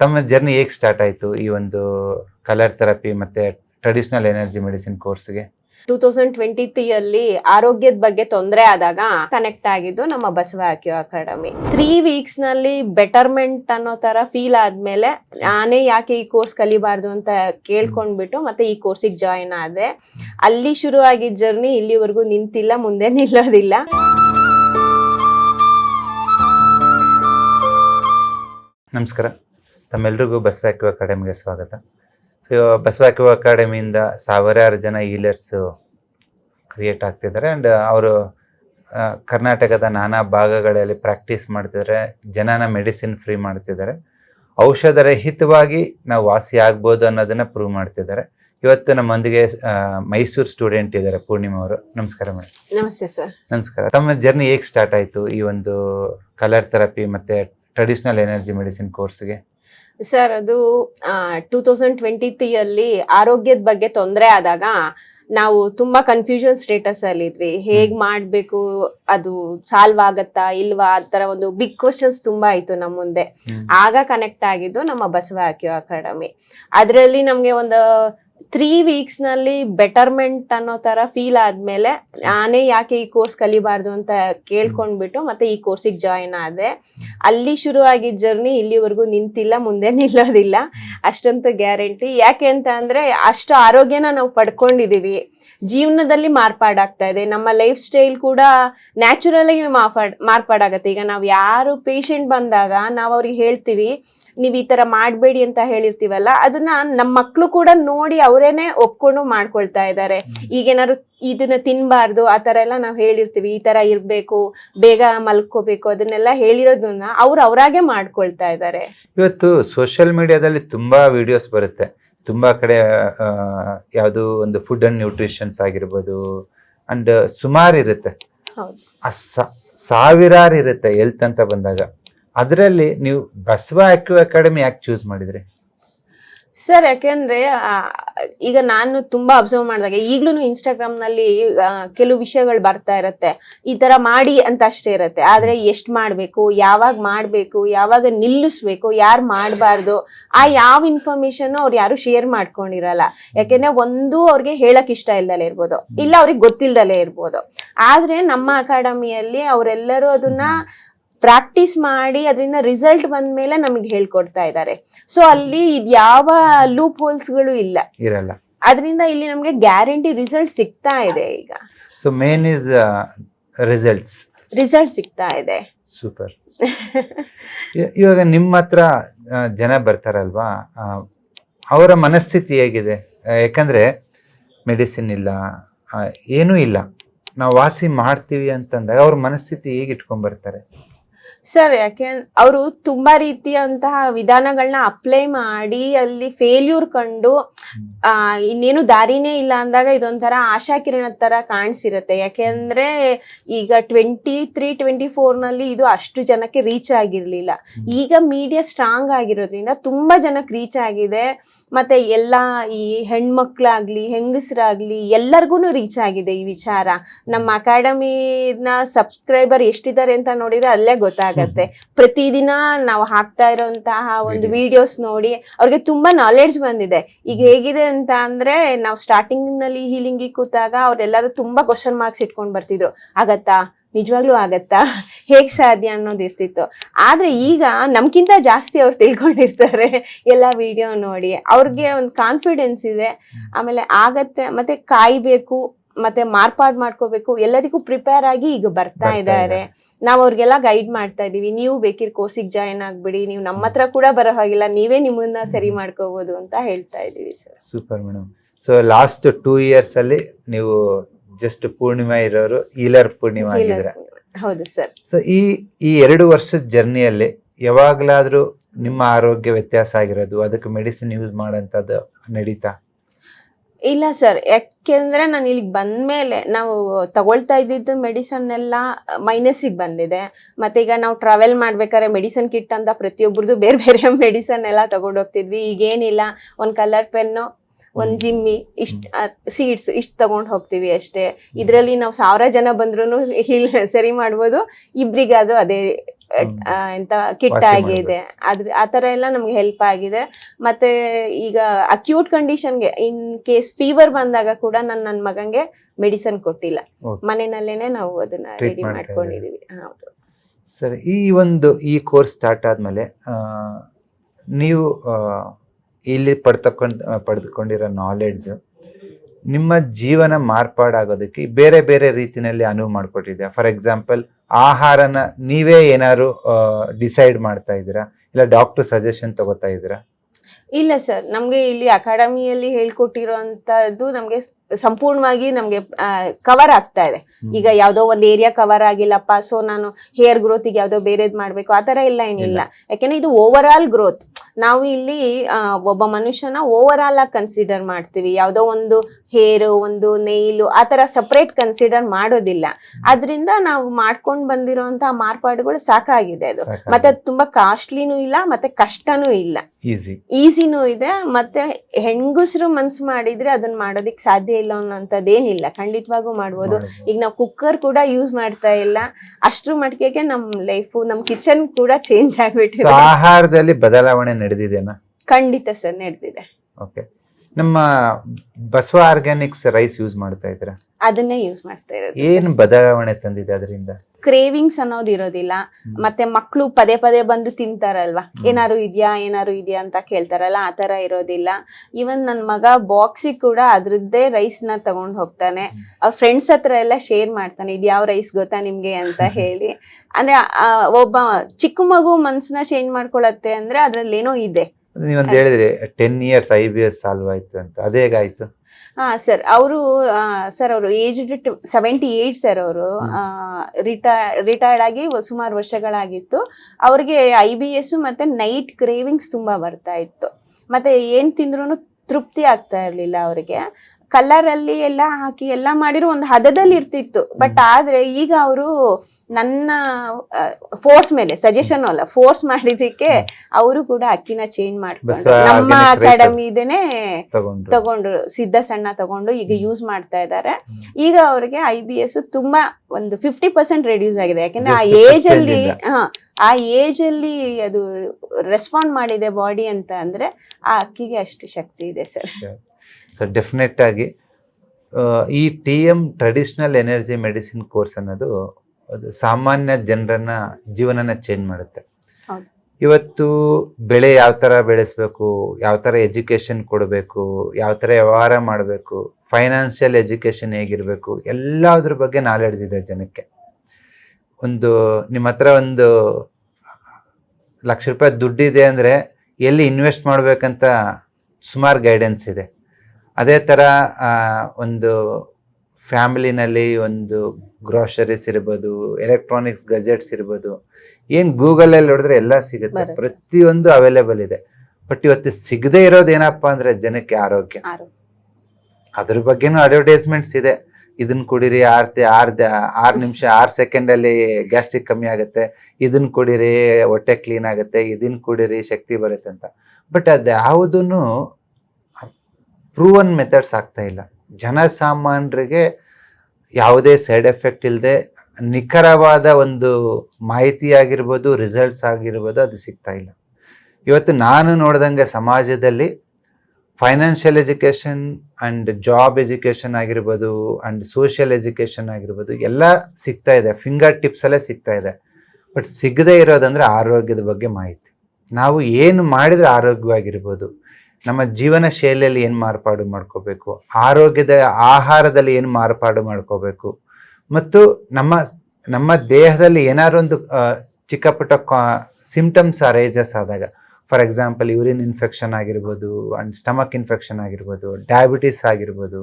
ತಮ್ಮ ಜರ್ನಿ ಹೇಗೆ ಸ್ಟಾರ್ಟ್ ಆಯಿತು ಈ ಒಂದು ಕಲರ್ ಥೆರಪಿ ಮತ್ತೆ ಟ್ರೆಡಿಷನಲ್ ಎನರ್ಜಿ ಮೆಡಿಸಿನ್ ಕೋರ್ಸ್ಗೆ ಟೂ ತೌಸಂಡ್ ಟ್ವೆಂಟಿ ತ್ರೀಯಲ್ಲಿ ಆರೋಗ್ಯದ ಬಗ್ಗೆ ತೊಂದರೆ ಆದಾಗ ಕನೆಕ್ಟ್ ಆಗಿದ್ದು ನಮ್ಮ ಬಸವ ಅಕ್ಯೂ ಅಕಾಡೆಮಿ. ತ್ರೀ ವೀಕ್ಸ್ನಲ್ಲಿ ಬೆಟರ್ಮೆಂಟ್ ಅನ್ನೋ ತರ ಫೀಲ್ ಆದ್ಮೇಲೆ ನಾನೇ ಯಾಕೆ ಈ ಕೋರ್ಸ್ ಕಲಿಬಾರ್ದು ಅಂತ ಕೇಳ್ಕೊಂಡ್ಬಿಟ್ಟು ಮತ್ತೆ ಈ ಕೋರ್ಸಿಗೆ ಜಾಯಿನ್ ಆದೆ. ಅಲ್ಲಿ ಶುರು ಆಗಿದ್ದ ಜರ್ನಿ ಇಲ್ಲಿವರೆಗೂ ನಿಂತಿಲ್ಲ ಮುಂದೆ ನಿಲ್ಲೋದಿಲ್ಲ. ನಮಸ್ಕಾರ. ತಮ್ಮೆಲ್ರಿಗೂ ಬಸವಾಕ್ಯೂ ಅಕಾಡೆಮಿಗೆ ಸ್ವಾಗತ. ಸೊ ಬಸವಾಕ್ಯೂ ಅಕಾಡೆಮಿಯಿಂದ ಸಾವಿರಾರು ಜನ ಈಲರ್ಸ್ ಕ್ರಿಯೇಟ್ ಆಗ್ತಿದ್ದಾರೆ. ಆ್ಯಂಡ್ ಅವರು ಕರ್ನಾಟಕದ ನಾನಾ ಭಾಗಗಳಲ್ಲಿ ಪ್ರಾಕ್ಟೀಸ್ ಮಾಡ್ತಿದ್ದಾರೆ. ಜನನ ಮೆಡಿಸಿನ್ ಫ್ರೀ ಮಾಡ್ತಿದ್ದಾರೆ. ಔಷಧ ರಹಿತವಾಗಿ ನಾವು ವಾಸಿ ಆಗ್ಬೋದು ಅನ್ನೋದನ್ನ ಪ್ರೂವ್ ಮಾಡ್ತಿದ್ದಾರೆ. ಇವತ್ತು ನಮ್ಮೊಂದಿಗೆ ಮೈಸೂರು ಸ್ಟೂಡೆಂಟ್ ಇದ್ದಾರೆ ಪೂರ್ಣಿಮಾ ಅವರು. ನಮಸ್ಕಾರ ಮೇಡಮ್. ನಮಸ್ತೆ ಸರ್. ನಮಸ್ಕಾರ. ತಮ್ಮ ಜರ್ನಿ ಹೇಗೆ ಸ್ಟಾರ್ಟ್ ಆಯ್ತು ಈ ಒಂದು ಕಲರ್ ಥೆರಪಿ ಮತ್ತೆ ಟ್ರೆಡಿಷನಲ್ ಎನರ್ಜಿ ಮೆಡಿಸಿನ್ ಕೋರ್ಸ್ಗೆ ಸರ್ ಅದು ಟೂ ತೌಸಂಡ್ ಟ್ವೆಂಟಿ ತ್ರೀಯಲ್ಲಿ ಆರೋಗ್ಯದ ಬಗ್ಗೆ ತೊಂದರೆ ಆದಾಗ ನಾವು ತುಂಬಾ ಕನ್ಫ್ಯೂಷನ್ ಸ್ಟೇಟಸ್ ಅಲ್ಲಿ ಇದ್ವಿ. ಹೇಗ್ ಮಾಡ್ಬೇಕು ಅದು ಸಾಲ್ವ್ ಆಗತ್ತಾ ಇಲ್ವಾ ಆ ತರ ಒಂದು ಬಿಗ್ ಕ್ವಶನ್ಸ್ ತುಂಬಾ ಆಯ್ತು ನಮ್ಮ ಮುಂದೆ. ಆಗ ಕನೆಕ್ಟ್ ಆಗಿದ್ದು ನಮ್ಮ ಬಸವ ಅಕ್ಯೂ ಅಕಾಡೆಮಿ ಅದರಲ್ಲಿ ನಮ್ಗೆ ಒಂದು ತ್ರೀ ವೀಕ್ಸ್ನಲ್ಲಿ ಬೆಟರ್ಮೆಂಟ್ ಅನ್ನೋ ತರ ಫೀಲ್ ಆದ್ಮೇಲೆ ನಾನೇ ಯಾಕೆ ಈ ಕೋರ್ಸ್ ಕಲಿಬಾರ್ದು ಅಂತ ಕೇಳ್ಕೊಂಡ್ಬಿಟ್ಟು ಮತ್ತೆ ಈ ಕೋರ್ಸಿಗೆ ಜಾಯಿನ್ ಆದೆ. ಅಲ್ಲಿ ಶುರು ಆಗಿದ್ದ ಜರ್ನಿ ಇಲ್ಲಿವರೆಗೂ ನಿಂತಿಲ್ಲ, ಮುಂದೆ ನಿಲ್ಲೋದಿಲ್ಲ. ಅಷ್ಟಂತೂ ಗ್ಯಾರಂಟಿ ಯಾಕೆ ಅಂತ ಅಂದ್ರೆ ಅಷ್ಟು ಆರೋಗ್ಯನ ನಾವು ಪಡ್ಕೊಂಡಿದೀವಿ. ಜೀವನದಲ್ಲಿ ಮಾರ್ಪಾಡಾಗ್ತಾ ಇದೆ. ನಮ್ಮ ಲೈಫ್ ಸ್ಟೈಲ್ ಕೂಡ ನ್ಯಾಚುರಲ್ ಆಗಿ ಮಾರ್ಪಾಡ್, ಮಾರ್ಪಾಡಾಗತ್ತೆ. ಈಗ ನಾವು ಯಾರು ಪೇಷಂಟ್ ಬಂದಾಗ ನಾವು ಅವ್ರಿಗೆ ಹೇಳ್ತೀವಿ, ನೀವು ಈ ತರ ಮಾಡಬೇಡಿ ಅಂತ ಹೇಳಿರ್ತೀವಲ್ಲ, ಅದನ್ನ ನಮ್ಮ ಮಕ್ಕಳು ಕೂಡ ನೋಡಿ ಅವರೇನೆ ಒಪ್ಕೊಂಡು ಮಾಡ್ಕೊಳ್ತಾ ಇದ್ದಾರೆ ಈಗೇನಾದ್ರು ಇದನ್ನ ತಿನ್ಬಾರ್ದು ಆ ತರ ಎಲ್ಲ ನಾವು ಹೇಳಿರ್ತೀವಿ ಈ ತರ ಇರ್ಬೇಕು ಬೇಗ ಮಲ್ಕೋಬೇಕು ಅದನ್ನೆಲ್ಲ ಹೇಳಿರೋದನ್ನ ಅವ್ರು ಅವರಾಗೆ ಮಾಡ್ಕೊಳ್ತಾ ಇದ್ದಾರೆ ಇವತ್ತು ಸೋಷಿಯಲ್ ಮೀಡಿಯಾದಲ್ಲಿ ತುಂಬಾ ವಿಡಿಯೋಸ್ ಬರುತ್ತೆ. ತುಂಬಾ ಕಡೆ ಯಾವುದು ಒಂದು ಫುಡ್ ಅಂಡ್ ನ್ಯೂಟ್ರಿಷನ್ಸ್ ಆಗಿರ್ಬೋದು ಅಂಡ್ ಸುಮಾರು ಇರುತ್ತೆ. ಸಾವಿರಾರು ಇರುತ್ತೆ ಹೆಲ್ತ್ ಅಂತ ಬಂದಾಗ. ಅದರಲ್ಲಿ ನೀವು ಬಸವ ಅಕ್ಯೂ ಅಕಾಡೆಮಿ ಯಾಕೆ ಚೂಸ್ ಮಾಡಿದ್ರಿ? ಸರ್ ಯಾಕೆಂದ್ರೆ ಈಗ ನಾನು ತುಂಬಾ ಅಬ್ಸರ್ವ್ ಮಾಡಿದಾಗ ಈಗ್ಲೂ ಇನ್ಸ್ಟಾಗ್ರಾಮ್ನಲ್ಲಿ ಕೆಲವು ವಿಷಯಗಳು ಬರ್ತಾ ಇರತ್ತೆ. ಈ ತರ ಮಾಡಿ ಅಂತ ಅಷ್ಟೇ ಇರತ್ತೆ. ಆದ್ರೆ ಎಷ್ಟ್ ಮಾಡ್ಬೇಕು, ಯಾವಾಗ ಮಾಡ್ಬೇಕು, ಯಾವಾಗ ನಿಲ್ಲಿಸ್ಬೇಕು, ಯಾರು ಮಾಡಬಾರ್ದು, ಆ ಯಾವ ಇನ್ಫಾರ್ಮೇಶನ್ ಅವ್ರು ಯಾರು ಶೇರ್ ಮಾಡ್ಕೊಂಡಿರಲ್ಲ. ಯಾಕೆಂದ್ರೆ ಒಂದು ಅವ್ರಿಗೆ ಹೇಳಕ್ ಇಷ್ಟ ಇಲ್ದಲೇ ಇರ್ಬೋದು. ಇಲ್ಲ ಅವ್ರಿಗೆ ಗೊತ್ತಿಲ್ದಲೇ ಇರ್ಬೋದು. ಆದ್ರೆ ನಮ್ಮ ಅಕಾಡೆಮಿಯಲ್ಲಿ ಅವರೆಲ್ಲರೂ ಅದನ್ನ ಪ್ರಾಕ್ಟೀಸ್ ಮಾಡಿ ಅದರಿಂದ ರಿಸಲ್ಟ್ ಬಂದ ಮೇಲೆ ನಮಗೆ ಹೇಳ್ಕೊಡ್ತಾ ಇದ್ದಾರೆ ಸೊ ಅಲ್ಲಿ ಇದು ಯಾವ ಲೂಪ್ ಹೋಲ್ಸ್ಗಳು ಇಲ್ಲ. ಇರಲ್ಲ. ಅದರಿಂದ ಇಲ್ಲಿ ನಮಗೆ ಗ್ಯಾರಂಟಿ ರಿಸಲ್ಟ್ ಸಿಗ್ತಾ ಇದೆ ಈಗ. So main is results result ಸಿಗ್ತಾ ಇದೆ. ಸೂಪರ್ ಇವಾಗ ನಿಮ್ಮ ಹತ್ರ ಜನ ಬರ್ತಾರಲ್ವಾ? ಅವರ ಮನಸ್ಥಿತಿ ಹೇಗಿದೆ? ಯಾಕಂದ್ರೆ ಮೆಡಿಸಿನ್ ಇಲ್ಲ ಏನೂ ಇಲ್ಲ. ನಾವು ವಾಸಿ ಮಾಡ್ತೀವಿ ಅಂತಂದಾಗ ಅವ್ರ ಮನಸ್ಥಿತಿ ಹೇಗೆ ಇಟ್ಕೊಂಡ್ ಬರ್ತಾರೆ? ಸರ್ ಯಾಕೆ ಅವರು ತುಂಬಾ ರೀತಿಯಂತಹ ವಿಧಾನಗಳನ್ನ ಅಪ್ಲೈ ಮಾಡಿ ಅಲ್ಲಿ ಫೇಲ್ಯೂರ್ ಕಂಡು, ಆ, ಇನ್ನೇನು ದಾರಿನೇ ಇಲ್ಲ ಅಂದಾಗ ಇದೊಂಥರ ಆಶಾಕಿರಣ ತರ ಕಾಣಿಸಿರುತ್ತೆ. ಯಾಕೆಂದ್ರೆ ಈಗ ಟ್ವೆಂಟಿ ತ್ರೀ ಟ್ವೆಂಟಿ ಫೋರ್ನಲ್ಲಿ ಇದು ಅಷ್ಟು ಜನಕ್ಕೆ ರೀಚ್ ಆಗಿರ್ಲಿಲ್ಲ. ಈಗ ಮೀಡಿಯಾ ಸ್ಟ್ರಾಂಗ್ ಆಗಿರೋದ್ರಿಂದ ತುಂಬಾ ಜನಕ್ಕೆ ರೀಚ್ ಆಗಿದೆ. ಮತ್ತೆ ಎಲ್ಲ ಈ ಹೆಣ್ಮಕ್ಳಾಗ್ಲಿ, ಹೆಂಗಸರಾಗ್ಲಿ ಎಲ್ಲರಿಗೂ ರೀಚ್ ಆಗಿದೆ ಈ ವಿಚಾರ. ನಮ್ಮ ಅಕಾಡೆಮಿನ ಸಬ್ಸ್ಕ್ರೈಬರ್ ಎಷ್ಟಿದ್ದಾರೆ ಅಂತ ನೋಡಿದ್ರೆ ಅಲ್ಲೇ ಗೊತ್ತಾಗತ್ತೆ ಪ್ರತಿದಿನ ನಾವು ಹಾಕ್ತಾ ಇರೋಂತಹ ಒಂದು ವಿಡಿಯೋಸ್ ನೋಡಿ ಅವ್ರಿಗೆ ತುಂಬಾ ನಾಲೆಡ್ಜ್ ಬಂದಿದೆ. ಈಗ ಹೇಗಿದೆ ಅಂತ ಅಂದ್ರೆ ನಾವು ಸ್ಟಾರ್ಟಿಂಗ್ನಲ್ಲಿ ಹೀಲಿಂಗ್ ಕೂತಾಗ ಅವ್ರೆಲ್ಲರೂ ತುಂಬಾ ಕ್ವಶನ್ ಮಾರ್ಕ್ಸ್ ಇಟ್ಕೊಂಡ್ ಬರ್ತಿದ್ರು. ಆಗತ್ತಾ? ನಿಜವಾಗ್ಲೂ ಆಗತ್ತಾ? ಹೇಗ್ ಸಾಧ್ಯ ಅನ್ನೋದು ಇರ್ತಿತ್ತು. ಆದ್ರೆ ಈಗ ನಮ್ಕಿಂತ ಜಾಸ್ತಿ ಅವ್ರು ತಿಳ್ಕೊಂಡಿರ್ತಾರೆ ಎಲ್ಲ ವಿಡಿಯೋ ನೋಡಿ. ಅವ್ರಿಗೆ ಒಂದು ಕಾನ್ಫಿಡೆನ್ಸ್ ಇದೆ. ಆಮೇಲೆ ಆಗತ್ತೆ. ಮತ್ತೆ ಕಾಯ್ಬೇಕು. ಮತ್ತೆ ಮಾರ್ಪಾಡ್ ಮಾಡ್ಕೋಬೇಕು. ಎಲ್ಲದಕ್ಕೂ ಪ್ರಿಪೇರ್ ಆಗಿ ಈಗ ಬರ್ತಾ ಇದ್ದಾರೆ ನಾವು ಅವ್ರಿಗೆಲ್ಲ ಗೈಡ್ ಮಾಡ್ತಾ ಇದೀವಿ. ನೀವು ಬೇಕಿರ್ ಕೋರ್ಸಿಗೆ ಜಾಯಿನ್ ಆಗ್ಬಿಡಿ. ನೀವು ನಮ್ಮ ಹತ್ರ ಕೂಡ ಬರೋ ಹಾಗಿಲ್ಲ. ನೀವೇ ನಿಮ್ಮನ್ನ ಸರಿ ಮಾಡ್ಕೋಬಹುದು ಅಂತ ಹೇಳ್ತಾ ಇದೀವಿ sir super madam so last two years ಅಲ್ಲಿ ನೀವು ಜಸ್ಟ್ ಪೂರ್ಣಿಮಾ ಇರೋರು ಈಲರ್ ಪೂರ್ಣಿಮಾ ಆಗಿದ್ರೆ. ಹೌದು ಸರ್ ಸೊ ಈ ಈ ಎರಡು ವರ್ಷದ ಜರ್ನಿಯಲ್ಲಿ ಯಾವಾಗ್ಲಾದ್ರೂ ನಿಮ್ಮ ಆರೋಗ್ಯ ವ್ಯತ್ಯಾಸ ಆಗಿರೋದು ಅದಕ್ಕೆ ಮೆಡಿಸಿನ್ ಯೂಸ್ ಮಾಡೋಂಥದ್ದು ನಡೀತಾ? ಇಲ್ಲ ಸರ್ ಯಾಕೆಂದ್ರೆ ನಾನು ಇಲ್ಲಿಗೆ ಬಂದ್ಮೇಲೆ ನಾವು ತಗೊಳ್ತಾ ಇದ್ದಿದ್ದು ಮೆಡಿಸನ್ ಎಲ್ಲ ಮೈನಸ್ಸಿಗೆ ಬಂದಿದೆ. ಮತ್ತೆ ಈಗ ನಾವು ಟ್ರಾವೆಲ್ ಮಾಡ್ಬೇಕಾದ್ರೆ ಮೆಡಿಸನ್ ಕಿಟ್ ಅಂತ ಪ್ರತಿಯೊಬ್ಬರದು ಬೇರೆ ಬೇರೆ ಮೆಡಿಸನ್ ಎಲ್ಲ ತಗೊಂಡು ಹೋಗ್ತಿದ್ವಿ. ಈಗೇನಿಲ್ಲ ಒಂದು ಕಲರ್ ಪೆನ್ನು ಒಂದು ಜಿಮ್ಮಿ ಇಷ್ಟು ಸೀಡ್ಸ್ ಇಷ್ಟು ತಗೊಂಡ್ ಹೋಗ್ತೀವಿ ಅಷ್ಟೇ. ಇದರಲ್ಲಿ ನಾವು ಸಾವಿರ ಜನ ಬಂದ್ರು ಹೀಲ್ ಸರಿ ಮಾಡ್ಬೋದು. ಇಬ್ರಿಗಾದ್ರೂ ಅದೇ ಎಂತ ಕಿಟ್ ಆಗಿದೆ ಅದ್ರ ಆ ತರ ಎಲ್ಲ ನಮ್ಗೆ ಹೆಲ್ಪ್ ಆಗಿದೆ. ಮತ್ತೆ ಈಗ ಅಕ್ಯೂಟ್ ಕಂಡೀಷನ್ಗೆ ಇನ್ ಕೇಸ್ ಫೀವರ್ ಬಂದಾಗ ಕೂಡ ನಾನು ನನ್ನ ಮಗಂಗೆ ಮೆಡಿಸನ್ ಕೊಟ್ಟಿಲ್ಲ. ಮನೆಯಲ್ಲೇನೆ ನಾವು ಅದನ್ನ ರೆಡಿ ಮಾಡ್ಕೊಂಡಿದೀವಿ. ಹೌದು. ಸರಿ ಈ ಒಂದು ಈ ಕೋರ್ಸ್ ಸ್ಟಾರ್ಟ್ ಆದ್ಮೇಲೆ ನೀವು ಇಲ್ಲಿ ಪಡ್ತಕೊಂಡ್ ಪಡೆದುಕೊಂಡಿರೋ ನಾಲೆಡ್ಜ್ ನಿಮ್ಮ ಜೀವನ ಮಾರ್ಪಾಡಾಗೋದಕ್ಕೆ ಬೇರೆ ಬೇರೆ ರೀತಿಯಲ್ಲಿ ಅನುವು ಮಾಡಿಕೊಟ್ಟಿದೆ. ಫಾರ್ ಎಕ್ಸಾಂಪಲ್ ಆಹಾರನ ನೀವೇ ಏನಾದ್ರು ಡಿಸೈಡ್ ಮಾಡ್ತಾ ಇದ್ದೀರಾ? ಇಲ್ಲ ಡಾಕ್ಟರ್ ಸಜೆಷನ್ ತಗೋತಾ ಇದ್ದೀರಾ? ಇಲ್ಲ ಸರ್ ನಮಗೆ ಇಲ್ಲಿ ಅಕಾಡೆಮಿಯಲ್ಲಿ ಹೇಳ್ಕೊಟ್ಟಿರೋಂಥದ್ದು ನಮಗೆ ಸಂಪೂರ್ಣವಾಗಿ ನಮಗೆ ಕವರ್ ಆಗ್ತಾ ಇದೆ. ಈಗ ಯಾವುದೋ ಒಂದು ಏರಿಯಾ ಕವರ್ ಆಗಿಲ್ಲಪ್ಪ ಸೊ ನಾನು ಹೇರ್ ಗ್ರೋತಿಗೆ ಯಾವ್ದೋ ಬೇರೆದ್ ಆ ಥರ ಎಲ್ಲ ಏನಿಲ್ಲ. ಯಾಕೆಂದ್ರೆ ಇದು ಓವರ್ ಆಲ್ ಗ್ರೋತ್ ನಾವು ಇಲ್ಲಿ ಒಬ್ಬ ಮನುಷ್ಯನ ಓವರ್ ಆಲ್ ಆಗಿ ಕನ್ಸಿಡರ್ ಮಾಡ್ತೀವಿ. ಯಾವುದೋ ಒಂದು ಹೇರ್ ಒಂದು ನೈಲು ಆ ಥರ ಸಪ್ರೇಟ್ ಕನ್ಸಿಡರ್ ಮಾಡೋದಿಲ್ಲ. ಅದರಿಂದ ನಾವು ಮಾಡ್ಕೊಂಡ್ ಬಂದಿರೋಂತ ಮಾರ್ಪಾಡುಗಳು ಸಾಕಾಗಿದೆ ಅದು. ಮತ್ತೆ ಅದು ತುಂಬಾ ಕಾಸ್ಟ್ಲಿನೂ ಇಲ್ಲ ಮತ್ತೆ ಕಷ್ಟನೂ ಇಲ್ಲ. ಈಸಿ ಈಸಿನೂ ಇದೆ ಮತ್ತೆ ಹೆಂಗಸರು ಮನ್ಸು ಮಾಡಿದ್ರೆ ಅದನ್ನ ಮಾಡೋದಿಕ್ ಸಾಧ್ಯ ಇಲ್ಲ ಅನ್ನೋಂಥದ್ದೇನಿಲ್ಲ. ಖಂಡಿತವಾಗೂ ಮಾಡ್ಬೋದು. ಈಗ ನಾವು ಕುಕ್ಕರ್ ಕೂಡ ಯೂಸ್ ಮಾಡ್ತಾ ಇಲ್ಲ. ಅಷ್ಟ್ರ ಮಟ್ಟಿಗೆ ನಮ್ ಲೈಫು ನಮ್ ಕಿಚನ್ ಕೂಡ ಚೇಂಜ್ ಆಗ್ಬಿಟ್ಟಿದೆ. ಆಹಾರದಲ್ಲಿ ಬದಲಾವಣೆ ನಡೆದಿದೆನಾ? ಖಂಡಿತ ಸರ್ ನಡೆದಿದೆ. ಓಕೆ ನಮ್ಮ ಬಸವ ಆರ್ಗ್ಯಾನಿಕ್ಸ್ ರೈಸ್ ಯೂಸ್ ಮಾಡ್ತಾ ಇದ್ದೀರಾ? ಅದನ್ನೇ ಯೂಸ್ ಮಾಡ್ತಾ ಇರೋದು ಏನ್ ಬದಲಾವಣೆ ತಂದಿದೆ ಅದರಿಂದ? ಕ್ರೇವಿಂಗ್ಸ್ ಅನ್ನೋದು ಇರೋದಿಲ್ಲ. ಮತ್ತೆ ಮಕ್ಕಳು ಪದೇ ಪದೇ ಬಂದು ತಿಂತಾರಲ್ವಾ? ಏನಾರು ಇದ್ಯಾ ಏನಾರು ಇದೆಯಾ ಅಂತ ಕೇಳ್ತಾರಲ್ಲ ಆ ತರ ಇರೋದಿಲ್ಲ. ಈವನ್ ನನ್ನ ಮಗ ಬಾಕ್ಸಿಗೆ ಕೂಡ ಅದ್ರದ್ದೇ ರೈಸ್ನ ತಗೊಂಡ್ ಹೋಗ್ತಾನೆ. ಅವ್ರ ಫ್ರೆಂಡ್ಸ್ ಹತ್ರ ಎಲ್ಲ ಶೇರ್ ಮಾಡ್ತಾನೆ ಇದು ಯಾವ ರೈಸ್ ಗೊತ್ತಾ ನಿಮ್ಗೆ? ಅಂತ ಹೇಳಿ. ಅಂದ್ರೆ ಒಬ್ಬ ಚಿಕ್ಕ ಮಗು ಮನ್ಸನ್ನ ಚೇಂಜ್ ಮಾಡ್ಕೊಳತ್ತೆ ಅಂದ್ರೆ ಅದ್ರಲ್ಲಿ ಏನೋ ಇದೆ. ನೀವೊಂದು ಹೇಳಿದ್ರಿ ten years I B S solve ಆಯ್ತು ಅಂತ. ಅದೇಗಾಯ್ತು ಹಾ ಸರ್ ಅವರು ಸರ್ ಅವರು ಏಜ್ ಸೆವೆಂಟಿ ಏಯ್ಟ್ ಸರ್ ಅವರು ರಿಟೈರ್ ರಿಟೈರ್ಡ್ ಆಗಿ ಸುಮಾರು ವರ್ಷಗಳಾಗಿತ್ತು. ಅವ್ರಿಗೆ ಐ ಬಿ ಎಸ್ ಮತ್ತೆ ನೈಟ್ ಕ್ರೇವಿಂಗ್ಸ್ ತುಂಬಾ ಬರ್ತಾ ಇತ್ತು. ಮತ್ತೆ ಏನ್ ತಿಂದ್ರು ತೃಪ್ತಿ ಆಗ್ತಾ ಇರ್ಲಿಲ್ಲ ಅವರಿಗೆ. ಕಲರ್ ಅಲ್ಲಿ ಎಲ್ಲ ಹಾಕಿ ಎಲ್ಲ ಮಾಡಿರೋ ಒಂದು ಹದದಲ್ಲಿ ಇರ್ತಿತ್ತು. ಬಟ್ ಆದ್ರೆ ಈಗ ಅವರು ನನ್ನ ಫೋರ್ಸ್ ಮೇಲೆ ಸಜೆಷನ್ ಅಲ್ಲ ಫೋರ್ಸ್ ಮಾಡಿದಕ್ಕೆ ಅವರು ಕೂಡ ಅಕ್ಕಿನ ಚೇಂಜ್ ಮಾಡ್ಕೊಂಡು ನಮ್ಮ ಅಕಾಡೆಮಿ ಇದೇನೆ ಅಕಾಡೆಮಿದೇನೆ ತಗೊಂಡ್ರು ಸಿದ್ಧ ಸಣ್ಣ ತಗೊಂಡು ಈಗ ಯೂಸ್ ಮಾಡ್ತಾ ಇದ್ದಾರೆ ಈಗ ಅವ್ರಿಗೆ ಐ ಬಿ ಎಸ್ ತುಂಬಾ ಒಂದು ಫಿಫ್ಟಿ ಪರ್ಸೆಂಟ್ ರೆಡ್ಯೂಸ್ ಆಗಿದೆ. ಯಾಕಂದ್ರೆ ಆ ಏಜ್ ಅಲ್ಲಿ ಹಾ ಆ ಏಜ್ ಅಲ್ಲಿ ಅದು ರೆಸ್ಪಾಂಡ್ ಮಾಡಿದೆ ಬಾಡಿ ಅಂತ ಅಂದ್ರೆ ಆ ಅಕ್ಕಿಗೆ ಅಷ್ಟು ಶಕ್ತಿ ಇದೆ ಸರ್ ಸೊ ಡೆಫಿನೆಟ್ ಆಗಿ ಈ T M traditional energy medicine course ಅನ್ನೋದು ಅದು ಸಾಮಾನ್ಯ ಜನರನ್ನ ಜೀವನನ ಚೇಂಜ್ ಮಾಡುತ್ತೆ. ಇವತ್ತು ಬೆಳೆ ಯಾವ ಥರ ಬೆಳೆಸ್ಬೇಕು ಯಾವ ಥರ ಎಜುಕೇಶನ್ ಕೊಡಬೇಕು ಯಾವ ಥರ ವ್ಯವಹಾರ ಮಾಡಬೇಕು ಫೈನಾನ್ಷಿಯಲ್ ಎಜುಕೇಶನ್ ಹೇಗಿರಬೇಕು ಎಲ್ಲದ್ರ ಬಗ್ಗೆ ನಾಲೆಡ್ಜ್ ಇದೆ ಜನಕ್ಕೆ. ಒಂದು ನಿಮ್ಮ ಹತ್ರ ಒಂದು ಲಕ್ಷ ರೂಪಾಯಿ ದುಡ್ಡಿದೆ ಅಂದರೆ ಎಲ್ಲಿ ಇನ್ವೆಸ್ಟ್ ಮಾಡಬೇಕಂತ ಸುಮಾರು ಗೈಡೆನ್ಸ್ ಇದೆ. ಅದೇ ಥರ ಒಂದು ಫ್ಯಾಮಿಲಿನಲ್ಲಿ ಒಂದು ಗ್ರೋಸರೀಸ್ ಇರ್ಬೋದು ಎಲೆಕ್ಟ್ರಾನಿಕ್ಸ್ ಗಜೆಟ್ಸ್ ಇರ್ಬೋದು ಏನು ಗೂಗಲಲ್ಲಿ ನೋಡಿದ್ರೆ ಎಲ್ಲ ಸಿಗುತ್ತೆ. ಪ್ರತಿಯೊಂದು ಅವೈಲೇಬಲ್ ಇದೆ. ಬಟ್ ಇವತ್ತು ಸಿಗದೆ ಇರೋದು ಏನಪ್ಪಾ ಅಂದ್ರೆ ಜನಕ್ಕೆ ಆರೋಗ್ಯ. ಅದ್ರ ಬಗ್ಗೆನೂ ಅಡ್ವರ್ಟೈಸ್ಮೆಂಟ್ಸ್ ಇದೆ. ಇದನ್ನ ಕುಡೀರಿ ಆರ್ ಆರ್ ಆರು ನಿಮಿಷ ಆರು ಸೆಕೆಂಡಲ್ಲಿ ಗ್ಯಾಸ್ಟ್ರಿಕ್ ಕಮ್ಮಿ ಆಗುತ್ತೆ. ಇದನ್ನ ಕುಡೀರಿ ಹೊಟ್ಟೆ ಕ್ಲೀನ್ ಆಗುತ್ತೆ. ಇದನ್ನ ಕುಡೀರಿ ಶಕ್ತಿ ಬರುತ್ತೆ ಅಂತ. ಬಟ್ ಅದು ಯಾವುದೂ ಪ್ರೂವನ್ ಮೆಥಡ್ಸ್ ಆಗ್ತಾ ಇಲ್ಲ. ಜನಸಾಮಾನ್ಯರಿಗೆ ಯಾವುದೇ ಸೈಡ್ ಎಫೆಕ್ಟ್ ಇಲ್ಲದೆ ನಿಖರವಾದ ಒಂದು ಮಾಹಿತಿ ಆಗಿರ್ಬೋದು ರಿಸಲ್ಟ್ಸ್ ಆಗಿರ್ಬೋದು ಅದು ಸಿಗ್ತಾ ಇಲ್ಲ. ಇವತ್ತು ನಾನು ನೋಡಿದಂಗೆ ಸಮಾಜದಲ್ಲಿ financial education and job education ಆಗಿರ್ಬೋದು ಆ್ಯಂಡ್ ಸೋಷಿಯಲ್ ಎಜುಕೇಷನ್ ಆಗಿರ್ಬೋದು ಎಲ್ಲ ಸಿಗ್ತಾ ಇದೆ. ಫಿಂಗರ್ ಟಿಪ್ಸಲ್ಲೇ ಸಿಗ್ತಾ ಇದೆ. ಬಟ್ ಸಿಗದೇ ಇರೋದಂದ್ರೆ ಆರೋಗ್ಯದ ಬಗ್ಗೆ ಮಾಹಿತಿ. ನಾವು ಏನು ಮಾಡಿದರೆ ಆರೋಗ್ಯವಾಗಿರ್ಬೋದು. ನಮ್ಮ ಜೀವನ ಶೈಲಿಯಲ್ಲಿ ಏನು ಮಾರ್ಪಾಡು ಮಾಡ್ಕೋಬೇಕು? ಆರೋಗ್ಯದ ಆಹಾರದಲ್ಲಿ ಏನು ಮಾರ್ಪಾಡು ಮಾಡ್ಕೋಬೇಕು? ಮತ್ತು ನಮ್ಮ ನಮ್ಮ ದೇಹದಲ್ಲಿ ಏನಾದ್ರು ಒಂದು ಚಿಕ್ಕ ಪುಟ್ಟ ಸಿಂಪ್ಟಮ್ಸ್ ಅರೈಸಸ್ ಆದಾಗ ಫಾರ್ ಎಕ್ಸಾಂಪಲ್ ಯೂರಿನ್ ಇನ್ಫೆಕ್ಷನ್ ಆಗಿರ್ಬೋದು ಅಂಡ್ ಸ್ಟಮಕ್ ಇನ್ಫೆಕ್ಷನ್ ಆಗಿರ್ಬೋದು ಡಯಾಬಿಟಿಸ್ ಆಗಿರ್ಬೋದು,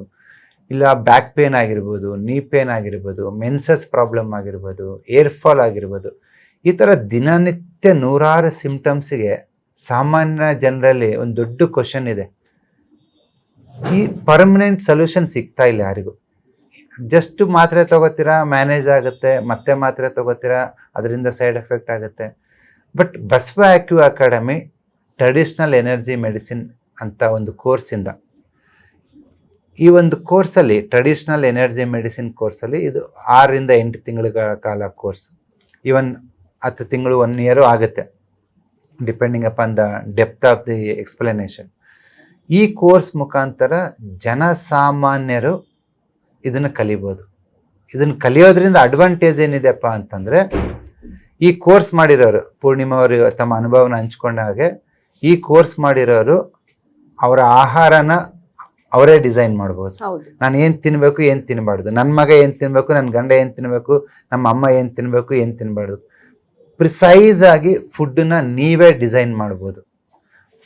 ಇಲ್ಲ ಬ್ಯಾಕ್ ಪೇನ್ ಆಗಿರ್ಬೋದು ನೀ ಪೇನ್ ಆಗಿರ್ಬೋದು ಮೆನ್ಸಸ್ ಪ್ರಾಬ್ಲಮ್ ಆಗಿರ್ಬೋದು ಏರ್ ಫಾಲ್ ಆಗಿರ್ಬೋದು, ಈ ಥರ ದಿನನಿತ್ಯ ನೂರಾರು ಸಿಂಪ್ಟಮ್ಸ್ಗೆ ಸಾಮಾನ್ಯ ಜನರಲ್ಲಿ ಒಂದು ದೊಡ್ಡ ಕ್ವಶನ್ ಇದೆ. ಈ ಪರ್ಮನೆಂಟ್ ಸೊಲ್ಯೂಷನ್ ಸಿಗ್ತಾ ಇಲ್ಲ ಯಾರಿಗೂ. ಜಸ್ಟ್ ಮಾತ್ರೆ ತಗೋತೀರಾ ಮ್ಯಾನೇಜ್ ಆಗುತ್ತೆ, ಮತ್ತೆ ಮಾತ್ರೆ ತಗೋತೀರಾ, ಅದರಿಂದ ಸೈಡ್ ಎಫೆಕ್ಟ್ ಆಗುತ್ತೆ. But Basava acu academy traditional energy medicine ಅಂತ ಒಂದು ಕೋರ್ಸಿಂದ ಈ ಒಂದು ಕೋರ್ಸಲ್ಲಿ ಟ್ರೆಡಿಷ್ನಲ್ ಎನರ್ಜಿ ಮೆಡಿಸಿನ್ ಕೋರ್ಸಲ್ಲಿ ಇದು ಆರರಿಂದ ಎಂಟು ತಿಂಗಳ ಕಾಲ ಕೋರ್ಸ್ ಈವನ್ ಹತ್ತು ತಿಂಗಳು ಒನ್ ಇಯರು ಆಗುತ್ತೆ. Depending upon the depth of the explanation ಈ ಕೋರ್ಸ್ ಮುಖಾಂತರ ಜನಸಾಮಾನ್ಯರು ಇದನ್ನು ಕಲಿಬೋದು. ಇದನ್ನು ಕಲಿಯೋದ್ರಿಂದ ಅಡ್ವಾಂಟೇಜ್ ಏನಿದೆಪ್ಪ ಅಂತಂದರೆ ಈ ಕೋರ್ಸ್ ಮಾಡಿರೋರು ಪೂರ್ಣಿಮಾ ಅವರು ತಮ್ಮ ಅನುಭವನ ಹಂಚ್ಕೊಂಡ ಹಾಗೆ ಈ ಕೋರ್ಸ್ ಮಾಡಿರೋರು ಅವರ ಆಹಾರನ ಅವರೇ ಡಿಸೈನ್ ಮಾಡ್ಬೋದು. ನಾನು ಏನು ತಿನ್ನಬೇಕು ಏನು ತಿನ್ನಬಾರ್ದು ನನ್ನ ಮಗ ಏನು ತಿನ್ನಬೇಕು ನನ್ನ ಗಂಡ ಏನು ತಿನ್ನಬೇಕು ನಮ್ಮ ಅಮ್ಮ ಏನು ತಿನ್ನಬೇಕು ಏನು ತಿನ್ನಬಾರ್ದು ಪ್ರಿಸೈಸ್ ಆಗಿ ಫುಡ್ಡನ್ನ ನೀವೇ ಡಿಸೈನ್ ಮಾಡ್ಬೋದು.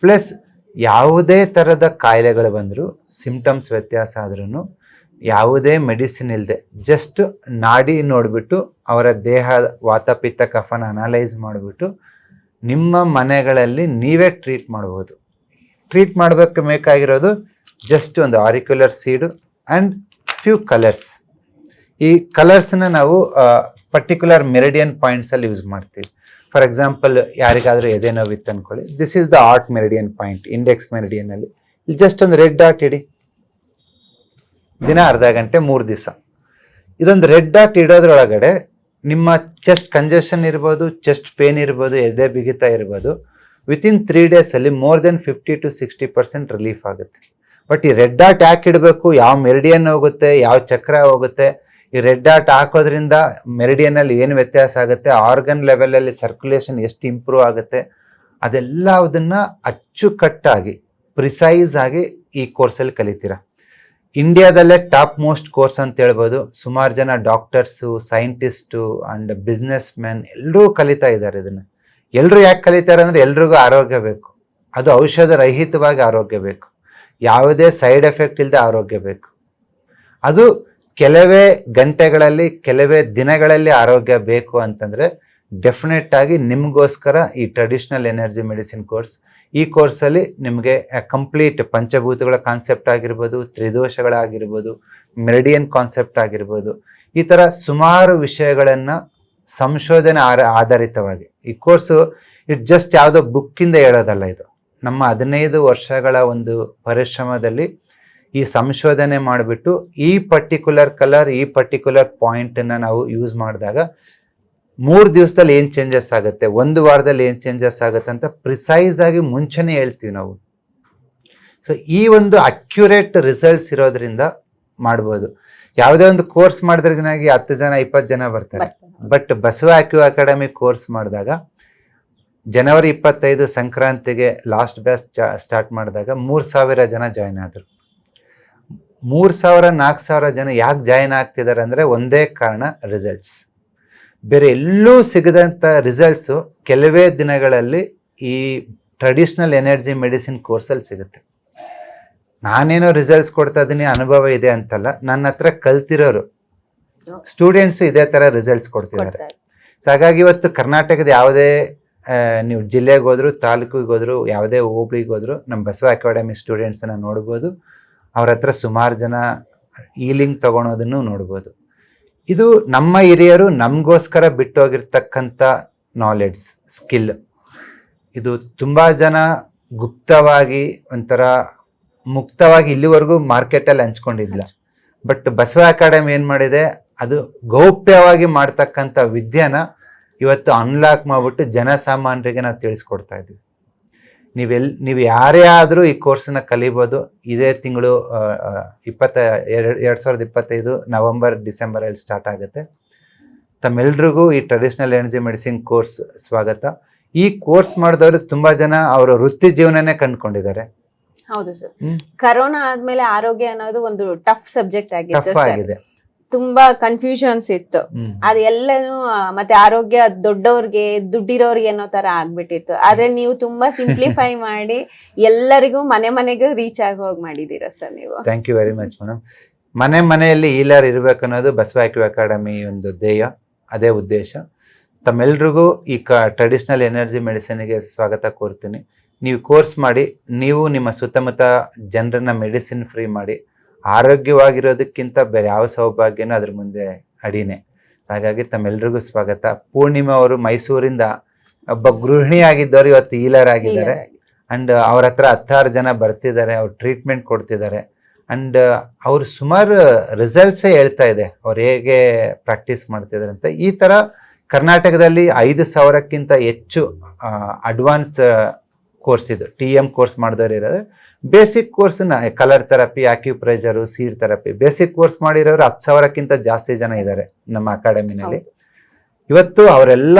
ಪ್ಲಸ್ ಯಾವುದೇ ಥರದ ಕಾಯಿಲೆಗಳು ಬಂದರೂ ಸಿಂಪ್ಟಮ್ಸ್ ವ್ಯತ್ಯಾಸ ಆದ್ರೂ ಯಾವುದೇ ಮೆಡಿಸಿನ್ ಇಲ್ಲದೆ ಜಸ್ಟ್ ನಾಡಿ ನೋಡಿಬಿಟ್ಟು ಅವರ ದೇಹ ವಾತಪಿತ್ತ ಕಫನ ಅನಲೈಸ್ ಮಾಡಿಬಿಟ್ಟು ನಿಮ್ಮ ಮನೆಗಳಲ್ಲಿ ನೀವೇ ಟ್ರೀಟ್ ಮಾಡ್ಬೋದು. ಟ್ರೀಟ್ ಮಾಡಬೇಕು ಬೇಕಾಗಿರೋದು ಜಸ್ಟ್ ಒಂದು auricular seed and few colours ಈ ಕಲರ್ಸ್ನ ನಾವು ಪರ್ಟಿಕ್ಯುಲರ್ ಮೆರಿಡಿಯನ್ ಪಾಯಿಂಟ್ಸಲ್ಲಿ ಯೂಸ್ ಮಾಡ್ತೀವಿ. ಫಾರ್ ಎಕ್ಸಾಂಪಲ್ ಯಾರಿಗಾದರೂ ಎದೆ ನೋವಿತ್ತು ಅನ್ಕೊಳ್ಳಿ. This is the art meridian point index ಮೆರಿಡಿಯನಲ್ಲಿ ಇಲ್ಲಿ ಜಸ್ಟ್ ಒಂದು ರೆಡ್ ಡಾಟ್ ಇಡಿ. ದಿನ ಅರ್ಧ ಗಂಟೆ, ಮೂರು ದಿವಸ. ಇದೊಂದು ರೆಡ್ ಡಾಟ್ ಇಡೋದ್ರೊಳಗಡೆ ನಿಮ್ಮ ಚೆಸ್ಟ್ ಕಂಜೆಷನ್ ಇರ್ಬೋದು ಚೆಸ್ಟ್ ಪೇನ್ ಇರ್ಬೋದು, ಎದೆ ಬಿಗಿತ ಇರ್ಬೋದು ವಿತಿನ್ ತ್ರೀ ಡೇಸಲ್ಲಿ more then fifty to sixty percent relief ಆಗುತ್ತೆ. ಬಟ್ ಈ ರೆಡ್ ಡಾಟ್ ಯಾಕೆ ಇಡಬೇಕು? ಯಾವ ಮೆರಿಡಿಯನ್ ಹೋಗುತ್ತೆ? ಯಾವ ಚಕ್ರ ಹೋಗುತ್ತೆ? ಈ ರೆಡ್ ಡಾಟ್ ಹಾಕೋದ್ರಿಂದ ಮೆರಿಡಿಯನ್ ಅಲ್ಲಿ ಏನು ವ್ಯತ್ಯಾಸ ಆಗುತ್ತೆ? ಆರ್ಗನ್ ಲೆವೆಲಲ್ಲಿ ಸರ್ಕ್ಯುಲೇಷನ್ ಎಷ್ಟು ಇಂಪ್ರೂವ್ ಆಗುತ್ತೆ? ಅದೆಲ್ಲ ಅದನ್ನ ಅಚ್ಚುಕಟ್ಟಾಗಿ, ಪ್ರಿಸೈಸ್ ಆಗಿ ಈ ಕೋರ್ಸಲ್ಲಿ ಕಲಿತೀರಾ. ಇಂಡಿಯಾದಲ್ಲೇ ಟಾಪ್ ಮೋಸ್ಟ್ ಕೋರ್ಸ್ ಅಂತ ಹೇಳ್ಬೋದು. ಸುಮಾರು ಜನ doctors, scientist and business man ಎಲ್ಲರೂ ಕಲಿತಾ ಇದ್ದಾರೆ ಇದನ್ನು. ಎಲ್ಲರೂ ಯಾಕೆ ಕಲಿತಾರೆ ಅಂದರೆ ಎಲ್ರಿಗೂ ಆರೋಗ್ಯ ಬೇಕು. ಅದು ಔಷಧ ರಹಿತವಾಗಿ ಆರೋಗ್ಯ ಬೇಕು. ಯಾವುದೇ ಸೈಡ್ ಎಫೆಕ್ಟ್ ಇಲ್ಲದೆ ಆರೋಗ್ಯ ಬೇಕು. ಅದು ಕೆಲವೇ ಗಂಟೆಗಳಲ್ಲಿ, ಕೆಲವೇ ದಿನಗಳಲ್ಲಿ ಆರೋಗ್ಯ ಬೇಕು ಅಂತಂದರೆ ಡೆಫಿನೆಟ್ ಆಗಿ ನಿಮಗೋಸ್ಕರ ಈ ಟ್ರೆಡಿಷನಲ್ ಎನರ್ಜಿ ಮೆಡಿಸಿನ್ ಕೋರ್ಸ್ ಈ ಕೋರ್ಸಲ್ಲಿ ನಿಮಗೆ ಕಂಪ್ಲೀಟ್ ಪಂಚಭೂತಗಳ ಕಾನ್ಸೆಪ್ಟ್ ಆಗಿರ್ಬೋದು, ತ್ರಿದೋಷಗಳಾಗಿರ್ಬೋದು ಮೆರಿಡಿಯನ್ ಕಾನ್ಸೆಪ್ಟ್ ಆಗಿರ್ಬೋದು, ಈ ಥರ ಸುಮಾರು ವಿಷಯಗಳನ್ನು ಸಂಶೋಧನೆ ಆಧಾರಿತವಾಗಿ. ಈ ಕೋರ್ಸು ಇಟ್ ಜಸ್ಟ್ ಯಾವುದೋ ಬುಕ್ಕಿಂದ ಹೇಳೋದಲ್ಲ ಇದು. ನಮ್ಮ ಹದಿನೈದು ವರ್ಷಗಳ ಒಂದು ಪರಿಶ್ರಮದಲ್ಲಿ ಈ ಸಂಶೋಧನೆ ಮಾಡಿಬಿಟ್ಟು ಈ ಪರ್ಟಿಕ್ಯುಲರ್ ಕಲರ್ ಈ ಪರ್ಟಿಕ್ಯುಲರ್ ಪಾಯಿಂಟನ್ನು ನಾವು ಯೂಸ್ ಮಾಡಿದಾಗ ಮೂರು ದಿವಸದಲ್ಲಿ ಏನು ಚೇಂಜಸ್ ಆಗುತ್ತೆ? ಒಂದು ವಾರದಲ್ಲಿ ಏನು ಚೇಂಜಸ್ ಆಗುತ್ತೆ ಅಂತ ಪ್ರಿಸೈಸ್ ಆಗಿ ಮುಂಚೆನೇ ಹೇಳ್ತೀವಿ ನಾವು. ಸೊ ಈ ಒಂದು ಅಕ್ಯುರೇಟ್ ರಿಸಲ್ಟ್ಸ್ ಇರೋದ್ರಿಂದ ಮಾಡ್ಬೋದು. ಯಾವುದೇ ಒಂದು ಕೋರ್ಸ್ ಮಾಡಿದ್ರಿಗಿನಾಗಿ ಹತ್ತು ಜನ ಇಪ್ಪತ್ತು ಜನ ಬರ್ತಾರೆ. ಬರ್ತಾರೆ. But Basava acu academy course ಮಾಡಿದಾಗ ಜನವರಿ ಇಪ್ಪತ್ತೈದು ಸಂಕ್ರಾಂತಿಗೆ ಲಾಸ್ಟ್ ಬ್ಯಾಚ್ ಸ್ಟಾರ್ಟ್ ಮಾಡಿದಾಗ ಮೂರು ಸಾವಿರ ಜನ ಜಾಯ್ನ್ ಆದರು. ಮೂರು ಸಾವಿರ ನಾಲ್ಕು ಸಾವಿರ ಜನ ಯಾಕೆ ಜಾಯಿನ್ ಆಗ್ತಿದ್ದಾರೆ ಅಂದರೆ ಒಂದೇ ಕಾರಣ ರಿಸಲ್ಟ್ಸ್ ಬೇರೆ ಎಲ್ಲೂ ಸಿಗದಂಥ ರಿಸಲ್ಟ್ಸು ಕೆಲವೇ ದಿನಗಳಲ್ಲಿ ಈ ಟ್ರೆಡಿಷ್ನಲ್ ಎನರ್ಜಿ ಮೆಡಿಸಿನ್ ಕೋರ್ಸಲ್ಲಿ ಸಿಗುತ್ತೆ. ನಾನೇನೋ ರಿಸಲ್ಟ್ಸ್ ಕೊಡ್ತಾ ಇದ್ದೀನಿ ಅನುಭವ ಇದೆ ಅಂತಲ್ಲ ನನ್ನ ಹತ್ರ ಕಲ್ತಿರೋರು ಸ್ಟೂಡೆಂಟ್ಸ್ ಇದೇ ಥರ ರಿಸಲ್ಟ್ಸ್ ಕೊಡ್ತಿದ್ದಾರೆ. ಸೊ ಹಾಗಾಗಿ ಇವತ್ತು ಕರ್ನಾಟಕದ ಯಾವುದೇ ನೀವು ಜಿಲ್ಲೆಗೆ ಹೋದ್ರು ತಾಲೂಕಿಗೆ ಹೋದ್ರು ಯಾವುದೇ ಹೋಬ್ಳಿಗೆ ಹೋದ್ರು ನಮ್ಮ ಬಸವ ಅಕಾಡೆಮಿ ಸ್ಟೂಡೆಂಟ್ಸನ್ನ ನೋಡ್ಬೋದು. ಅವ್ರ ಹತ್ರ ಸುಮಾರು ಜನ ಈಲಿಂಗ್ ತಗೊಳೋದನ್ನು ನೋಡ್ಬೋದು. ಇದು ನಮ್ಮ ಹಿರಿಯರು ನಮಗೋಸ್ಕರ ಬಿಟ್ಟೋಗಿರ್ತಕ್ಕಂಥ ನಾಲೆಡ್ಸ್ ಸ್ಕಿಲ್ ಇದು ತುಂಬ ಜನ ಗುಪ್ತವಾಗಿ ಒಂಥರ ಮುಕ್ತವಾಗಿ ಇಲ್ಲಿವರೆಗೂ ಮಾರ್ಕೆಟಲ್ಲಿ ಹಂಚ್ಕೊಂಡಿದ್ಲ ಬಟ್ ಬಸವ ಅಕಾಡೆಮಿ ಏನು ಮಾಡಿದೆ? ಅದು ಗೌಪ್ಯವಾಗಿ ಮಾಡ್ತಕ್ಕಂಥ ವಿದ್ಯೆನ ಇವತ್ತು ಅನ್ಲಾಕ್ ಮಾಡಿಬಿಟ್ಟು ಜನಸಾಮಾನ್ಯರಿಗೆ ನಾವು ತಿಳಿಸ್ಕೊಡ್ತಾ ಇದ್ವಿ ನೀವೆಲ್ ನೀವು ಯಾರೇ ಆದರೂ ಈ ಕೋರ್ಸನ್ನ ಕಲಿಬೋದು. ಇದೇ ತಿಂಗಳು ಇಪ್ಪತ್ತ ಎರಡು ಎರಡು ಸಾವಿರದ ಇಪ್ಪತ್ತೈದು ನವೆಂಬರ್ ಡಿಸೆಂಬರಲ್ಲಿ ಸ್ಟಾರ್ಟ್ ಆಗುತ್ತೆ. ತಮ್ಮೆಲ್ರಿಗೂ ಈ ಟ್ರೆಡಿಷನಲ್ ಎನರ್ಜಿ ಮೆಡಿಸಿನ್ ಕೋರ್ಸ್ ಸ್ವಾಗತ. ಈ ಕೋರ್ಸ್ ಮಾಡಿದವರು ತುಂಬಾ ಜನ ಅವರ ವೃತ್ತಿ ಜೀವನನೇ ಕಂಡುಕೊಂಡಿದ್ದಾರೆ. ಹೌದು ಸರ್. ಕರೋನಾ ಆದ್ಮೇಲೆ ಆರೋಗ್ಯ ಅನ್ನೋದು ಒಂದು ಟಫ್ ಸಬ್ಜೆಕ್ಟ್ ಆಗಿದೆ. ತುಂಬಾ ಕನ್ಫ್ಯೂಷನ್ಸ್ ಇತ್ತು. ಅದೆಲ್ಲನೂ ಮತ್ತೆ ಆರೋಗ್ಯ ದೊಡ್ಡವ್ರಿಗೆ ದುಡ್ಡಿರೋರಿಗೆ ಅನ್ನೋ ತರ ಆಗ್ಬಿಟ್ಟಿತ್ತು. ಆದ್ರೆ ನೀವು ತುಂಬಾ ಸಿಂಪ್ಲಿಫೈ ಮಾಡಿ ಎಲ್ಲರಿಗೂ ಮನೆ ಮನೆಗೂ ರೀಚ್ ಆಗಿ ಹೋಗಿ ಮಾಡಿದೀರ ಸರ್ ನೀವು? Thank you very much madam ಮನೆ ಮನೆಯಲ್ಲಿ ಈಲರ್ ಇರಬೇಕು ಅನ್ನೋದು ಬಸವ ಆಕ್ಯೂ ಅಕಾಡೆಮಿ ಒಂದು ಧ್ಯೇಯ ಅದೇ ಉದ್ದೇಶ. ತಮ್ಮೆಲ್ರಿಗೂ ಈ ಕ ಟ್ರೆಡಿಷ್ನಲ್ ಎನರ್ಜಿ ಮೆಡಿಸಿನ್ಗೆ ಸ್ವಾಗತ ಕೋರ್ತೀನಿ. ನೀವು ಕೋರ್ಸ್ ಮಾಡಿ ನೀವು ನಿಮ್ಮ ಸುತ್ತಮುತ್ತ ಜನರನ್ನ ಮೆಡಿಸಿನ್ ಫ್ರೀ ಮಾಡಿ ಆರೋಗ್ಯವಾಗಿರೋದಕ್ಕಿಂತ ಬೇರೆ ಯಾವ ಸೌಭಾಗ್ಯನೂ ಅದ್ರ ಮುಂದೆ ಅಡಿನೇ. ಹಾಗಾಗಿ ತಮ್ಮೆಲ್ರಿಗೂ ಸ್ವಾಗತ. ಪೂರ್ಣಿಮಾ ಅವರು ಮೈಸೂರಿಂದ ಒಬ್ಬ ಗೃಹಿಣಿ ಆಗಿದ್ದವರು ಇವತ್ತು ಈಲರ್ ಆಗಿದ್ದಾರೆ. ಅಂಡ್ ಅವ್ರ ಹತ್ರ ಹತ್ತಾರು ಜನ ಬರ್ತಿದ್ದಾರೆ ಅವ್ರು ಟ್ರೀಟ್ಮೆಂಟ್ ಕೊಡ್ತಿದ್ದಾರೆ. ಅಂಡ್ ಅವ್ರು ಸುಮಾರು ರಿಸಲ್ಟ್ಸೇ ಹೇಳ್ತಾ ಇದೆ ಅವ್ರು ಹೇಗೆ ಪ್ರಾಕ್ಟೀಸ್ ಮಾಡ್ತಿದ್ದಾರೆ ಅಂತ. ಈ ಥರ ಕರ್ನಾಟಕದಲ್ಲಿ ಐದು ಸಾವಿರಕ್ಕಿಂತ ಹೆಚ್ಚು ಅಡ್ವಾನ್ಸ್ ಕೋರ್ಸ್ ಇದು. ಟಿ ಎಂ ಕೋರ್ಸ್ ಮಾಡಿದವರು ಇರೋದು. ಬೇಸಿಕ್ ಕೋರ್ಸ್ನ colour therapy acupressure seed therapy basic course ಮಾಡಿರೋರು ಹತ್ತು ಸಾವಿರಕ್ಕಿಂತ ಜಾಸ್ತಿ ಜನ ಇದ್ದಾರೆ ನಮ್ಮ ಅಕಾಡೆಮಿನಲ್ಲಿ ಇವತ್ತು ಅವರೆಲ್ಲ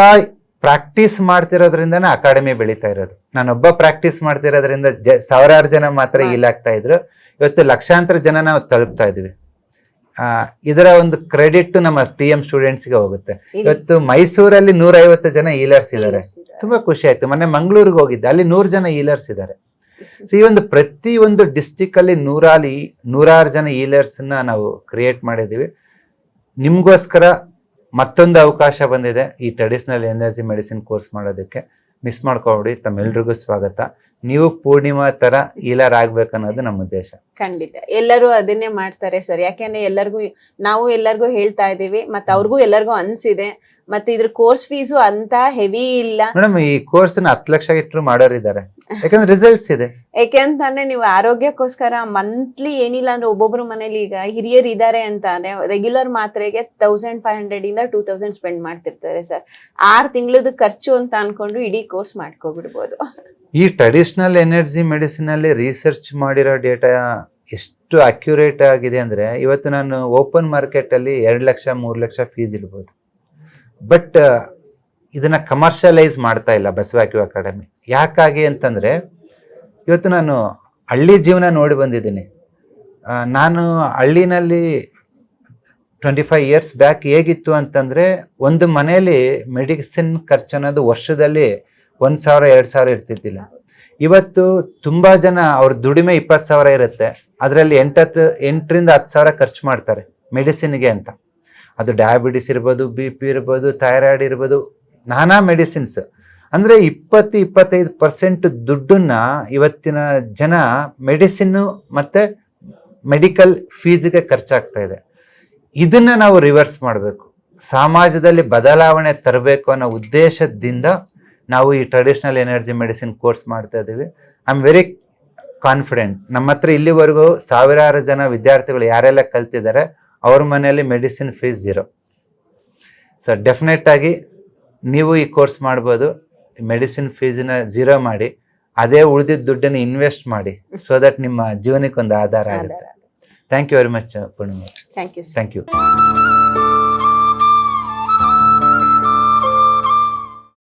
ಪ್ರಾಕ್ಟೀಸ್ ಮಾಡ್ತಿರೋದ್ರಿಂದನೇ ಅಕಾಡೆಮಿ ಬೆಳೀತಾ ಇರೋದು. ನಾನೊಬ್ಬ ಪ್ರಾಕ್ಟೀಸ್ ಮಾಡ್ತಿರೋದ್ರಿಂದ ಜ ಸಾವಿರಾರು ಜನ ಮಾತ್ರ ಇಲ್ಲಾಗ್ತಾ ಇದ್ರು. ಇವತ್ತು ಲಕ್ಷಾಂತರ ಜನ ನಾವು ತಲುಪ್ತಾ ಇದ್ವಿ. ಇದರ ಒಂದು ಕ್ರೆಡಿಟ್ ನಮ್ಮ ಪಿ ಎಂ ಸ್ಟೂಡೆಂಟ್ಸ್ಗೆ ಹೋಗುತ್ತೆ. ಇವತ್ತು ಮೈಸೂರಲ್ಲಿ ನೂರೈವತ್ತು ಜನ ಈಲರ್ಸ್ ಇದ್ದಾರೆ. ತುಂಬಾ ಖುಷಿ ಆಯ್ತು. ಮೊನ್ನೆ ಮಂಗಳೂರಿಗೆ ಹೋಗಿದ್ದೆ. ಅಲ್ಲಿ ನೂರು ಜನ ಈಲರ್ಸ್ ಇದ್ದಾರೆ. ಸೊ ಈ ಒಂದು ಪ್ರತಿ ಒಂದು ಡಿಸ್ಟಿಕ್ ಅಲ್ಲಿ ನೂರಾಲಿ ನೂರಾರು ಜನ ಈಲರ್ಸ್ನ ನಾವು ಕ್ರಿಯೇಟ್ ಮಾಡಿದೀವಿ ನಿಮ್ಗೋಸ್ಕರ ಮತ್ತೊಂದು ಅವಕಾಶ ಬಂದಿದೆ. ಈ ಟ್ರೆಡಿಷನಲ್ ಎನರ್ಜಿ ಮೆಡಿಸಿನ್ ಕೋರ್ಸ್ ಮಾಡೋದಕ್ಕೆ. ಮಿಸ್ ಮಾಡ್ಕೊಬಿಡಿ ತಮ್ಮೆಲ್ರಿಗೂ ಸ್ವಾಗತ. ನೀವು ಪೂರ್ಣಿಮಾ ತರ ಈಲರ್ ಆಗ್ಬೇಕನ್ನೋದು ನಮ್ಮ ಉದ್ದೇಶ. ಖಂಡಿತ. ಎಲ್ಲರೂ ಅದನ್ನೇ ಮಾಡ್ತಾರೆ ಸರ್. ಯಾಕೆಂದ್ರೆ ಎಲ್ಲರಿಗೂ ನಾವು ಎಲ್ಲರಿಗೂ ಹೇಳ್ತಾ ಇದೀವಿ ಮತ್ತೆ ಅವ್ರಿಗೂ ಎಲ್ಲರಿಗೂ ಅನ್ಸಿದೆ. ಮತ್ತೆ ಇದ್ರ ಕೋರ್ಸ್ ಫೀಸು ಅಂತ ಹೆವಿ ಇಲ್ಲ. ಮೇಡಮ್ ಈ ಕೋರ್ಸ್ ಹತ್ ಲಕ್ಷ ಇಟ್ಟರು ಮಾಡೋರಿದ್ದಾರೆ. ಯಾಕಂದ್ರೆ ರಿಸಲ್ಟ್ಸ್ ಇದೆ. ಯಾಕೆಂತಾನೆ ನೀವು ಆರೋಗ್ಯಕ್ಕೋಸ್ಕರ ಮಂತ್ಲಿ ಏನಿಲ್ಲ ಅಂದ್ರೆ ಒಬ್ಬೊಬ್ರು ಮನೇಲಿ ಈಗ ಹಿರಿಯರು ಇದ್ದಾರೆ ಅಂತ ಅಂದ್ರೆ ರೆಗ್ಯುಲರ್ ಮಾತ್ರೆಗೆ ತೌಸಂಡ್ ಫೈವ್ ಹಂಡ್ರೆಡ್ ಇಂದ ಟೂ ತೌಸಂಡ್ ಸ್ಪೆಂಡ್ ಮಾಡ್ತಿರ್ತಾರೆ ಸರ್. ಆರ್ ತಿಂಗಳದ ಖರ್ಚು ಅಂತ ಅನ್ಕೊಂಡು ಇಡೀ ಕೋರ್ಸ್ ಮಾಡ್ಕೊಬಿಡ್ಬೋದು. ಈ ಟ್ರೆಡಿಷನಲ್ ಎನರ್ಜಿ ಮೆಡಿಸಿನ್ ಅಲ್ಲಿ ರಿಸರ್ಚ್ ಮಾಡಿರೋ ಡೇಟಾ ಎಷ್ಟು ಅಕ್ಯುರೇಟ್ ಆಗಿದೆ ಅಂದ್ರೆ ಇವತ್ತು ನಾನು ಓಪನ್ ಮಾರ್ಕೆಟ್ ಅಲ್ಲಿ ಎರಡು ಲಕ್ಷ, ಮೂರು ಲಕ್ಷ ಫೀಸ್ ಇಡ್ಬೋದು. ಬಟ್ ಇದನ್ನ ಕಮರ್ಷಿಯಲೈಸ್ ಮಾಡ್ತಾ ಇಲ್ಲ ಬಸವಾಕ್ಯೂ ಅಕಾಡೆಮಿ. ಯಾಕಾಗಿ ಅಂತಂದ್ರೆ ಇವತ್ತು ನಾನು ಹಳ್ಳಿ ಜೀವನ ನೋಡಿ ಬಂದಿದ್ದೀನಿ. ನಾನು ಹಳ್ಳಿನಲ್ಲಿ ಟ್ವೆಂಟಿ ಫೈವ್ ಇಯರ್ಸ್ ಬ್ಯಾಕ್ ಹೇಗಿತ್ತು ಅಂತಂದ್ರೆ ಒಂದು ಮನೆಯಲ್ಲಿ ಮೆಡಿಸಿನ್ ಖರ್ಚು ಅನ್ನೋದು ವರ್ಷದಲ್ಲಿ ಒಂದ್ ಸಾವಿರ, ಎರಡ್ ಸಾವಿರ ಇರ್ತಿದ್ದಿಲ್ಲ. ಇವತ್ತು ತುಂಬಾ ಜನ ಅವ್ರ ದುಡಿಮೆ ಇಪ್ಪತ್ತು ಸಾವಿರ ಇರುತ್ತೆ. ಅದರಲ್ಲಿ ಎಂಟತ್ತು, ಎಂಟರಿಂದ ಹತ್ತು ಸಾವಿರ ಖರ್ಚು ಮಾಡ್ತಾರೆ ಮೆಡಿಸಿನ್ಗೆ ಅಂತ. ಅದು ಡಯಾಬಿಟಿಸ್ ಇರ್ಬೋದು ಬಿ ಪಿ ಇರ್ಬೋದು ಥೈರಾಯ್ಡ್ ಇರ್ಬೋದು, ನಾನಾ ಮೆಡಿಸಿನ್ಸ್. ಅಂದ್ರೆ ಇಪ್ಪತ್ತು, ಇಪ್ಪತ್ತೈದು ಪರ್ಸೆಂಟ್ ದುಡ್ಡನ್ನ ಇವತ್ತಿನ ಜನ ಮೆಡಿಸಿನ್ ಮತ್ತೆ ಮೆಡಿಕಲ್ ಫೀಸ್ಗೆ ಖರ್ಚಾಗ್ತಾ ಇದೆ. ಇದನ್ನ ನಾವು ರಿವರ್ಸ್ ಮಾಡಬೇಕು. ಸಮಾಜದಲ್ಲಿ ಬದಲಾವಣೆ ತರಬೇಕು ಅನ್ನೋ ಉದ್ದೇಶದಿಂದ ನಾವು ಈ ಟ್ರೆಡಿಷನಲ್ ಎನರ್ಜಿ ಮೆಡಿಸಿನ್ ಕೋರ್ಸ್ ಮಾಡ್ತಾ ಇದ್ದೀವಿ. ಐ ಆಮ್ ವೆರಿ ಕಾನ್ಫಿಡೆಂಟ್ ನಮ್ಮ ಹತ್ರ ಇಲ್ಲಿವರೆಗೂ ಸಾವಿರಾರು ಜನ ವಿದ್ಯಾರ್ಥಿಗಳು ಯಾರೆಲ್ಲ ಕಲ್ತಿದ್ದಾರೆ ಅವ್ರ ಮನೆಯಲ್ಲಿ medicine fees zero so definite ಆಗಿ ನೀವು ಈ ಕೋರ್ಸ್ ಮಾಡ್ಬೋದು ಮೆಡಿಸಿನ್ ಫೀಸ್ನ ಜೀರೋ ಮಾಡಿ ಅದೇ ಉಳಿದಿದ್ದ ದುಡ್ಡನ್ನು ಇನ್ವೆಸ್ಟ್ ಮಾಡಿ ಸೊ ದಟ್ ನಿಮ್ಮ ಜೀವನಕ್ಕೆ ಒಂದು ಆಧಾರ ಆಗುತ್ತೆ. Thank you very much Purnima. Thank you thank you